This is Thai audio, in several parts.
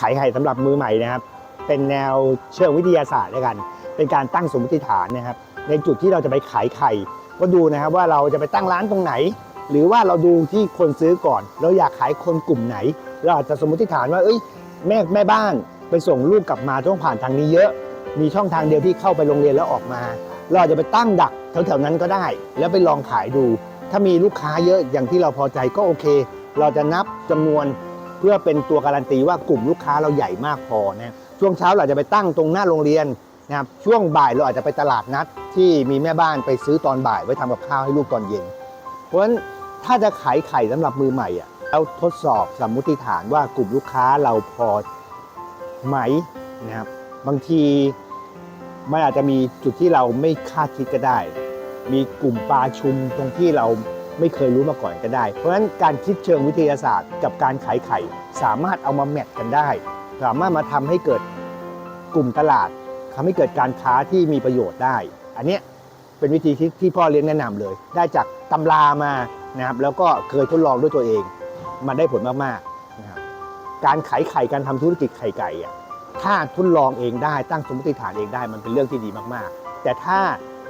ขายไข่สำหรับมือใหม่นะครับ เป็นแนวเชิงวิทยาศาสตร์ด้วยกัน เป็นการตั้งสมมติฐานนะครับ ในจุดที่เราจะไปขายไข่ ก็ดูนะครับว่าเราจะไปตั้งร้านตรงไหน หรือว่าเราดูที่คนซื้อก่อน เราอยากขายคนกลุ่มไหน เราอาจจะสมมติฐานว่าเอ้ยแม่แม่บ้านไปส่งลูกกลับมาต้องผ่านทางนี้เยอะ มีช่องทางเดียวที่เข้าไปโรงเรียนแล้วออกมา เราอาจจะไปตั้งดักแถวๆนั้นก็ได้ แล้วไปลองขายดู ถ้ามีลูกค้าเยอะอย่างที่เราพอใจก็โอเค เราจะนับจำนวน เพื่อเป็นตัวการันตีว่ากลุ่มลูกค้าเราใหญ่มากพอนะช่วงเช้าเราอาจจะไปตั้งตรงหน้าโรงเรียนนะครับช่วงบ่ายเราอาจจะไปตลาดนัด ที่มีแม่บ้านไปซื้อตอนบ่ายไว้ทำกับข้าวให้ลูกตอนเย็น เพราะฉะนั้นถ้าจะขายไข่สำหรับมือใหม่อะเราทดสอบสมมุติฐานว่ากลุ่มลูกค้าเราพอไหมนะครับบางทีมันอาจจะมีจุดที่เราไม่คาดคิดก็ได้ มีกลุ่มปลาชุมตรงที่เรา ไม่เคยรู้มาก่อนก็ได้ เพราะฉะนั้นการคิดเชิงวิทยาศาสตร์ กับการขายไข่ สามารถเอามาแมทกันได้ สามารถมาทำให้เกิดกลุ่มตลาดทำให้เกิดการค้าที่มีประโยชน์ได้ อันเนี้ยเป็นวิธีที่ที่พ่อเลี้ยงแนะนำเลย ได้จากตำรามานะครับแล้วก็เคยทดลองด้วยตัวเอง มันได้ผลมากๆนะครับการขายไข่การทำธุรกิจไข่ไก่อะถ้าทดลองเองได้ตั้งสมมติฐานเองได้มันเป็นเรื่องที่ดีมากๆ แต่ถ้า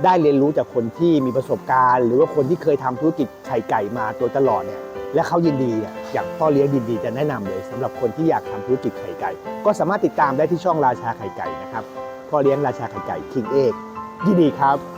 ได้เรียนรู้จากคนที่มีประสบการณ์ หรือว่าคนที่เคยทำธุรกิจไข่ไก่มาตัวตลอดเนี่ยและเขายินดีเนี่ยอย่างพ่อเลี้ยงยินดีจะแนะนำเลยสำหรับคนที่อยากทำธุรกิจไข่ไก่ ก็สามารถติดตามได้ที่ช่องราชาไข่ไก่นะครับพ่อเลี้ยงราชาไข่ไก่คิงเอกยินดีครับ